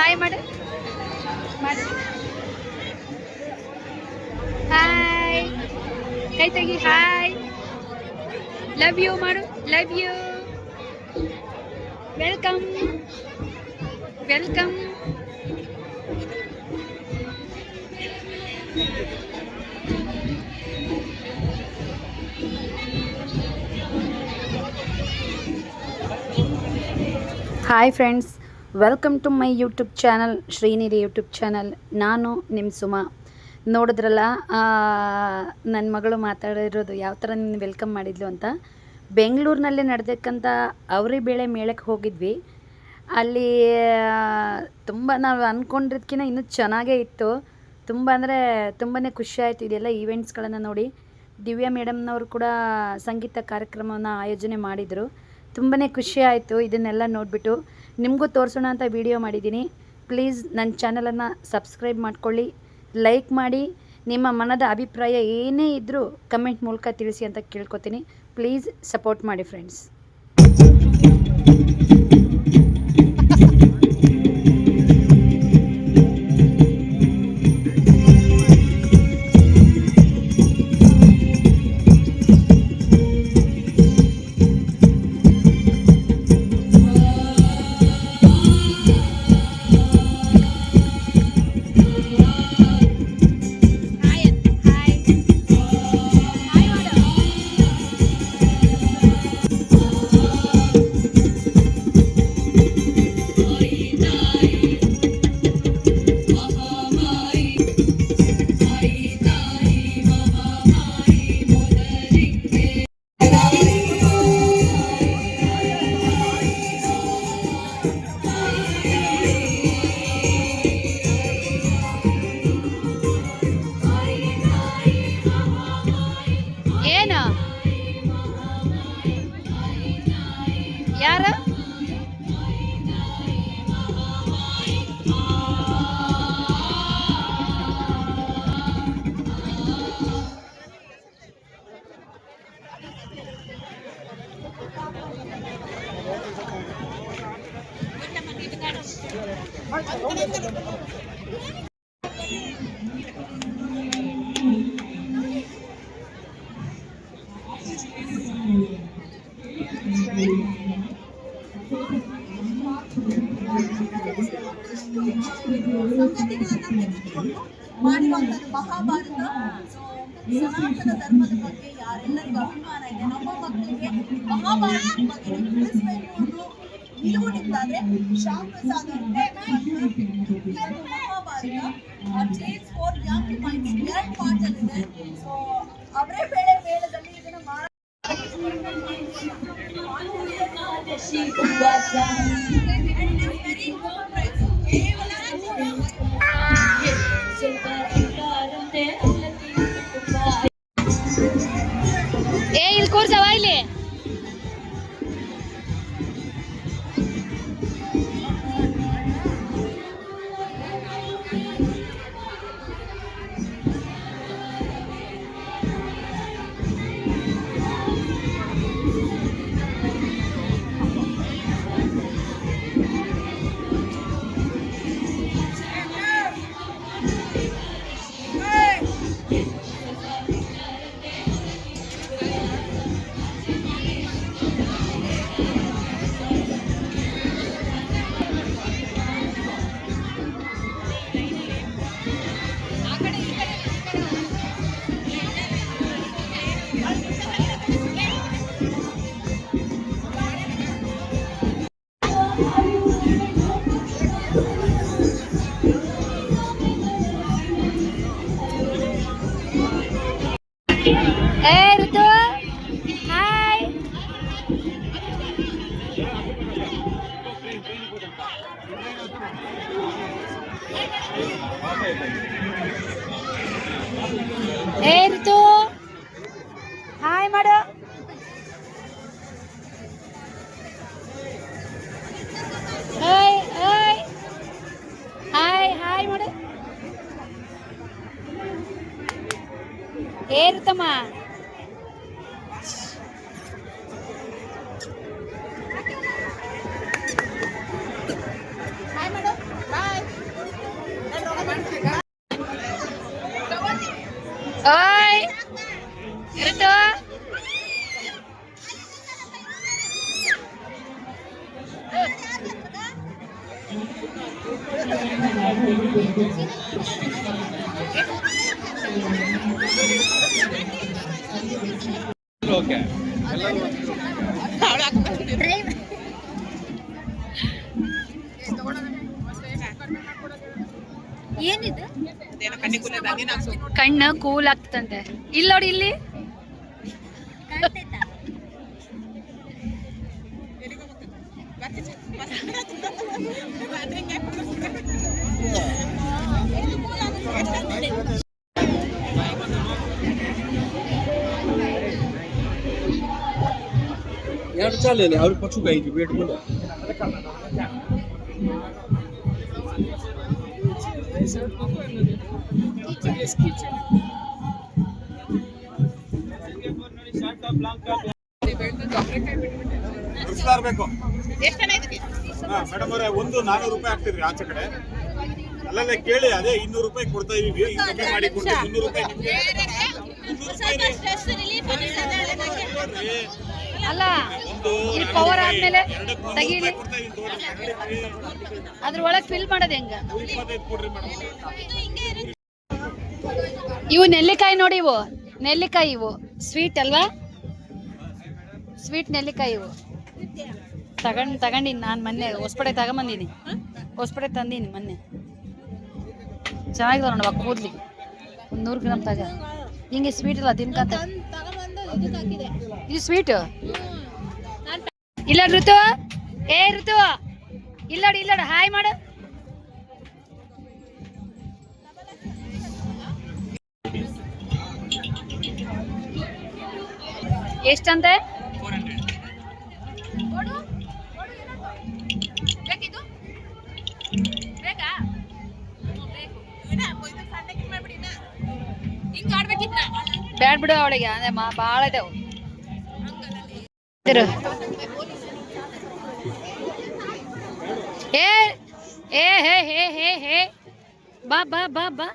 Hi ಮಾಡು ಮಾಡಿ hi ಕೈ ತೆಗಿ ಹಾಯ್ ಲವ್ ಯು ಮಾಡು love you welcome welcome hi friends welcome to my YouTube channel Srinidhi YouTube channel ನಾನು ನಿಮ್ಮ ಸುಮಾ. ನೋಡಿದ್ರಲ್ಲ ನನ್ನ ಮಗಳು ಮಾತಾಡಿರೋದು ಯಾವ ಥರ ನಿನ್ನ ವೆಲ್ಕಮ್ ಮಾಡಿದ್ಲು ಅಂತ. ಬೆಂಗಳೂರಿನಲ್ಲಿ ನಡೆದಕ್ಕಂಥ ಅವರಿ ಬೇಳೆ ಮೇಳಕ್ಕೆ ಹೋಗಿದ್ವಿ. ಅಲ್ಲಿ ತುಂಬ ನಾವು ಅಂದ್ಕೊಂಡಿದ್ಕಿಂತ ಇನ್ನೂ ಚೆನ್ನಾಗೇ ಇತ್ತು. ತುಂಬ ಅಂದರೆ ತುಂಬಾ ಖುಷಿ ಆಯಿತು ಇದೆಲ್ಲ ಈವೆಂಟ್ಸ್ಗಳನ್ನು ನೋಡಿ. ದಿವ್ಯಾ ಮೇಡಮ್ನವರು ಕೂಡ ಸಂಗೀತ ಕಾರ್ಯಕ್ರಮವನ್ನು ಆಯೋಜನೆ ಮಾಡಿದರು. ತುಂಬಾ ಖುಷಿ ಆಯಿತು ಇದನ್ನೆಲ್ಲ ನೋಡಿಬಿಟ್ಟು. ನಿಮಗೂ ತೋರಿಸೋಣ ಅಂತ ವಿಡಿಯೋ ಮಾಡಿದ್ದೀನಿ ಪ್ಲೀಸ್ ನನ್ನ ಚಾನಲನ್ನು ಸಬ್ಸ್ಕ್ರೈಬ್ ಮಾಡ್ಕೊಳ್ಳಿ ಲೈಕ್ ಮಾಡಿ, ನಿಮ್ಮ ಮನದ ಅಭಿಪ್ರಾಯ ಏನೇ ಇದ್ದರೂ ಕಮೆಂಟ್ ಮೂಲಕ ತಿಳಿಸಿ ಅಂತ ಕೇಳ್ಕೊತೀನಿ. ಪ್ಲೀಸ್ ಸಪೋರ್ಟ್ ಮಾಡಿ ಫ್ರೆಂಡ್ಸ್ ಮಕ್ಕಳಿಗೆ ಮಹಾಭಾರತದ ಬಗ್ಗೆ ನೀವು ತಿಳಿಸ್ಬೇಕು ಅನ್ನೋ ನಿಲುವು ನಿಮ್ದಾದ್ರೆ ಶ್ಯಾಮ್ ಪ್ರಸಾದ್ ಅವರು Mahabharata change for young minds ಎರಡು ಪಾರ್ಟ್ ಇದೆ ಸೊ ಅವರೇ ಬೇಳೆ ಮೇಳದಲ್ಲಿ ಇದನ್ನ ಮಾಡ ಏ ಏ ಋತು ಹಾಯ್ ಏ ಋತು ఏరుతమా ఓయ్ రితు Thank you. ಓಕೆ ಏನಿದೆ? ಕಣ್ಣು ಕೂಲ್ ಆಗ್ತಂತೆ ಇಲ್ಲ ನೋಡಿ ಇಲ್ಲಿ. કાર્ડ ಚಾಲೆ ને હવે પછી કઈ ગયું વેટ ಮೇಡಮ್ ಅವರೇ ಒಂದು ನಾನೂರು ರೂಪಾಯಿ ಆಗ್ತಿದ್ರಿ ಆಚೆ ಕಡೆ. ಅಲ್ಲಲ್ಲೇ ಕೇಳಿ ಅದೇ ಇನ್ನೂರು ರೂಪಾಯಿ ಕೊಡ್ತಾ ಇದೀವಿ ಕಮ್ಮಿ ಮಾಡಿ ಕೊಡ್ತೀವಿ ಇನ್ನೂರು ರೂಪಾಯಿ ಅಲ್ಲ, ಇಲ್ಲಿ ಪವರ್ ಆದ್ಮೇಲೆ ತೆಗೀಲಿ. ರೂಪಾಯಿ ಕೊಡ್ತಾ ಇದೀನಿ ತಗೊಳ್ಳಿ. ಎರಡಕ್ಕೆ ಅದ್ರ ಒಳಗೆ ಫಿಲ್ ಮಾಡೋದು ಹೆಂಗ? ಇವು ನೆಲ್ಲಿಕಾಯಿ ನೋಡಿ ಇವು. ನೆಲ್ಲಿಕಾಯಿ ಇವು. ಸ್ವೀಟ್ ಅಲ್ವಾ? ಸ್ವೀಟ್ ನೆಲ್ಲಿಕಾಯಿ ಇವು. ತಗೊಂಡ್, ತಗೊಂಡಿನಿ ನಾನು ಮೊನ್ನೆ. ಹೊಸ್ಪಡೆ ತಗೊಂಬಂದಿನಿ. ಹೊಸಪಡೆ ತಂದೀನಿ ಮೊನ್ನೆ. ಚೆನ್ನಾಗಿದೆ ನೋಡುವ ಕೂದ್ಲಿ. ಒಂದು ನೂರು ಗ್ರಾಮ್ ತಗ. ಹಿಂಗೆ ಸ್ವೀಟ್ ಇಲ್ಲ ತಿನ್ಕಂತ ಇದು ಸ್ವೀಟ್? ಇಲ್ಲ ಋತು. ಏ ಋತು ಇಲ್ಲಡಿ ಇಲ್ಲಡಿ ಹಾಯ್ ಮಾಡು. ಎಷ್ಟಂತೆ? ಬ್ಯಾಡ್ ಬಿಡು ಅವಳಿಗೆ, ಅಂದ್ರೆ ಮಾ ಭಾಳ ಇದಾವು. ಏ ಏ, ಹೇ ಹೇ ಹೇ ಹೇ. ಬಾ ಬಾ ಬಾ ಬಾ.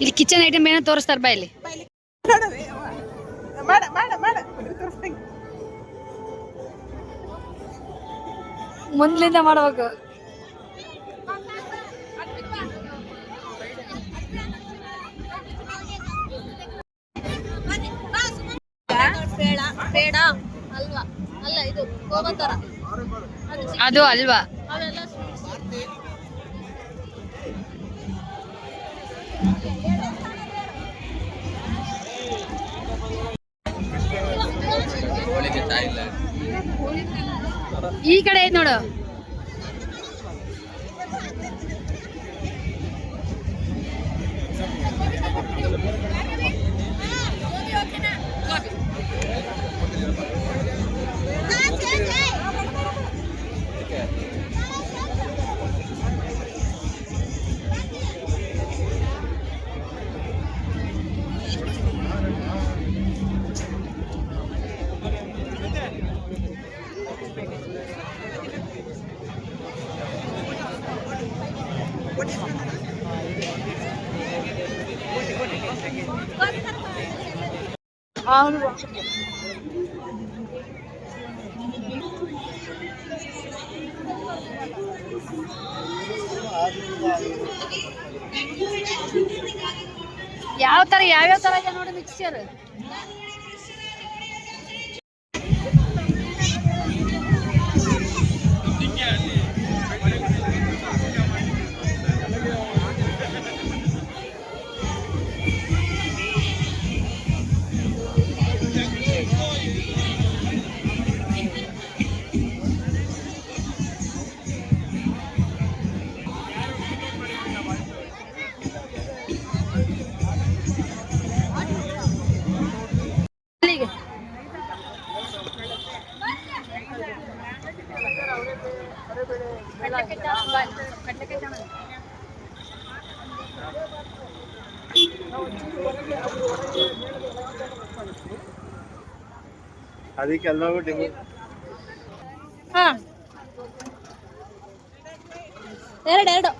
ಇಲ್ಲಿ ಕಿಚನ್ ಐಟಮ್ ಏನೋ ತೋರಿಸ್ತಾರ ಬಾ ಇಲ್ಲಿ. ಮುಂದ್ಲಿಂದ ಮಾಡ್ಬೇಕು. ಬೇಡ ಬೇಡ ಅಲ್ವಾ? ಅಲ್ಲ ಇದು ಗೋವಂತರ ಅದು ಅಲ್ವಾ? ಈ ಕಡೆ ನೋಡು. ಯಾವ ತರ ಯಾವ್ಯಾವ ತರ ಇದೆ ನೋಡಿ ಮಿಕ್ಸ್ಚರ್ ಅದಕ್ಕೆಲ್ಲವೂ ಡಿಮಿ ಹಾ. ಎರಡು ಎರಡು.